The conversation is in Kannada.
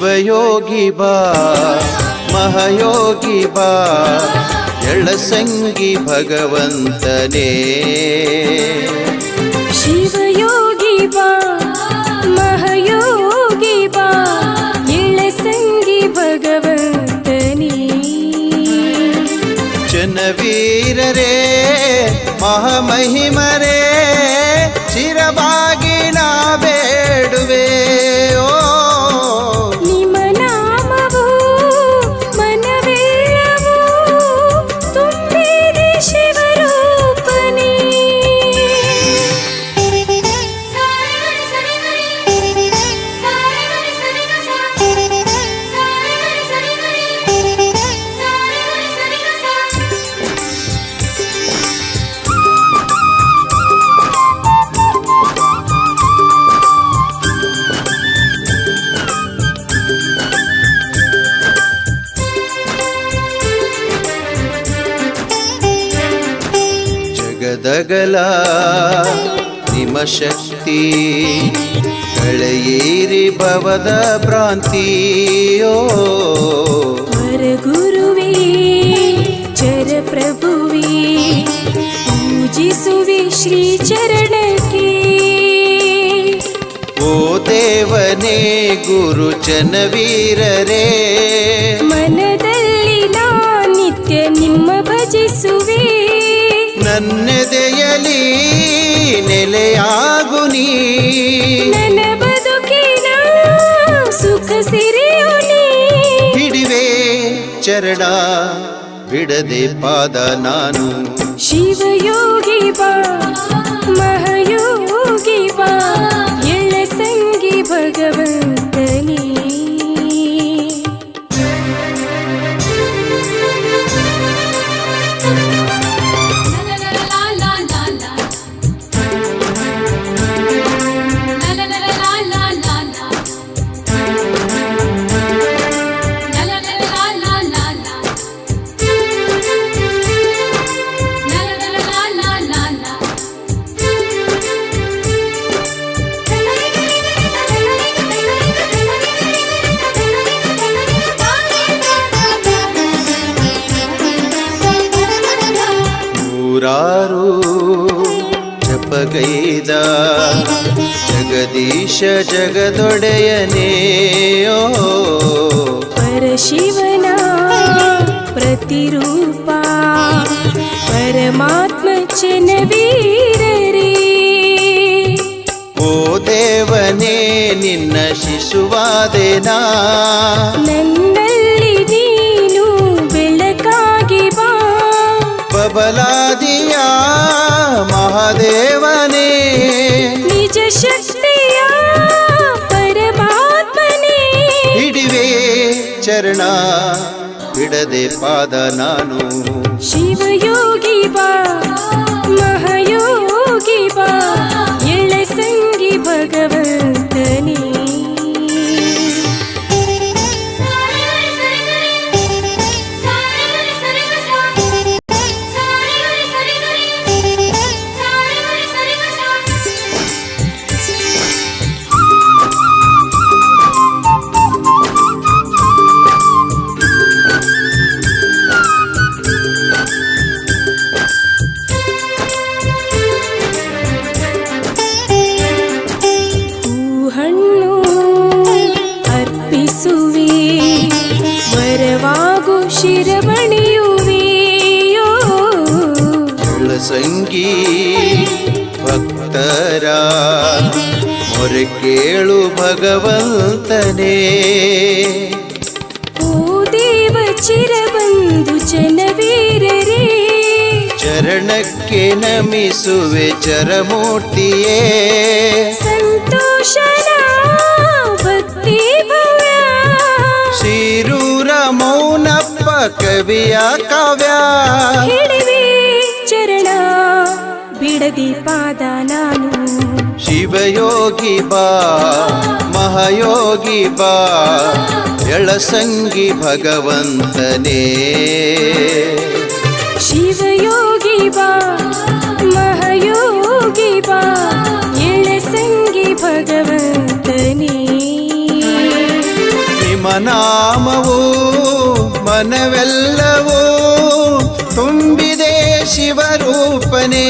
ಶಿವಯೋಗಿ ಬಾ ಮಹಯೋಗಿ ಬಾ ಎಳಸಂಗಿ ಭಗವಂತನೇ. ಶಿವಯೋಗಿ ಬಾ ಮಹಯೋಗಿ ಬಾ ಎಳಸಂಗಿ ಭಗವಂತನೇ. ಜನವೀರರೇ ಮಹಾಮಹಿಮರೇ ಚಿರವಾಗಿ ನಾ ಬೇಡುವೆ ಓ ಜಗದಗಲ ನಿಮ ಶಕ್ತಿ ಕಳೆಯಿರಿ ಭವದ ಭ್ರಾಂತಿಯೋ. ಚರ ಚರಪ್ರಭುವೇ ಪೂಜಿಸುವೆ ಶ್ರೀ ಚರಣಕ್ಕೆ ಓ ದೇವನೇ ಗುರು ಜನವೀರರೇ. ಮನದಲ್ಲಿ ನಾ ನಿತ್ಯ ನಿಮ್ಮ ಭಜಿಸುವೆ. ನನ್ನೆದೆಯಲಿ ನೆಲೆಯಾಗು ನೀ. ನನ್ನ ಬದುಕಿನ ಸುಖ ಸಿರಿಯು ನೀ. ಹಿಡಿವೆ ಚರಣ ಬಿಡದೆ ಪಾದ ನಾನು. ಶಿವಯೋಗಿ ಬಾ ಮಹಯೋಗಿ ಬಾ ಎಳಸಂಗಿ ಭಗವಂತನೇ ನೂರಾರು ಜಪಗೈದ ಜಗದೀಶ ಜಗದೊಡೆಯನೇಯೋ ಪರಶಿವನ ಪ್ರತಿರೂಪ ಪರಮಾತ್ಮ ಚನವೀರರೇ ಓ ದೇವನೇ ನಿನ್ನ ಶಿಶುವಾದೆನಾ? ನನ್ನಲ್ಲಿ ಮಹಾದೇವನೇ ನಿಜ ಶಕ್ತಿಯ ಪರಮಾತ್ಮನೇ. ಹಿಡಿವೆ ಚರಣ ಬಿಡದೆ ಪಾದ ನಾನು. ಶಿವಯೋಗಿ ಬಾ. ಸಂಗಿ ಭಕ್ತರ. ಮೊರೆ ಕೇಳು ಭಗವಂತನೇ. ಓ ದೇವ ಚಿರಬಂಧು ಜನವೀರರೇ. ಚರಣಕ್ಕೆ ನಮಿಸುವೆ ಚರಮೂರ್ತಿಯೇ. ಸಂತೋಷನ ಭಕ್ತಿ ಶಿರೂರ ಮೌನಪ್ಪ ಕವಿಯ ಕಾವ್ಯ. ಬಿಡದಿ ಪಾದ ನಾನು. ಶಿವಯೋಗಿ ಬಾ ಮಹಾಯೋಗಿ ಬಾ ಎಳಸಂಗಿ ಭಗವಂತನೇ. ಶಿವಯೋಗಿ ಬಾ ಮಹಯೋಗಿ ಬಾ ಎಳಸಂಗಿ ಭಗವಂತನೇ. ನಾಮವು ಮನವೆಲ್ಲವೂ शिवरूपने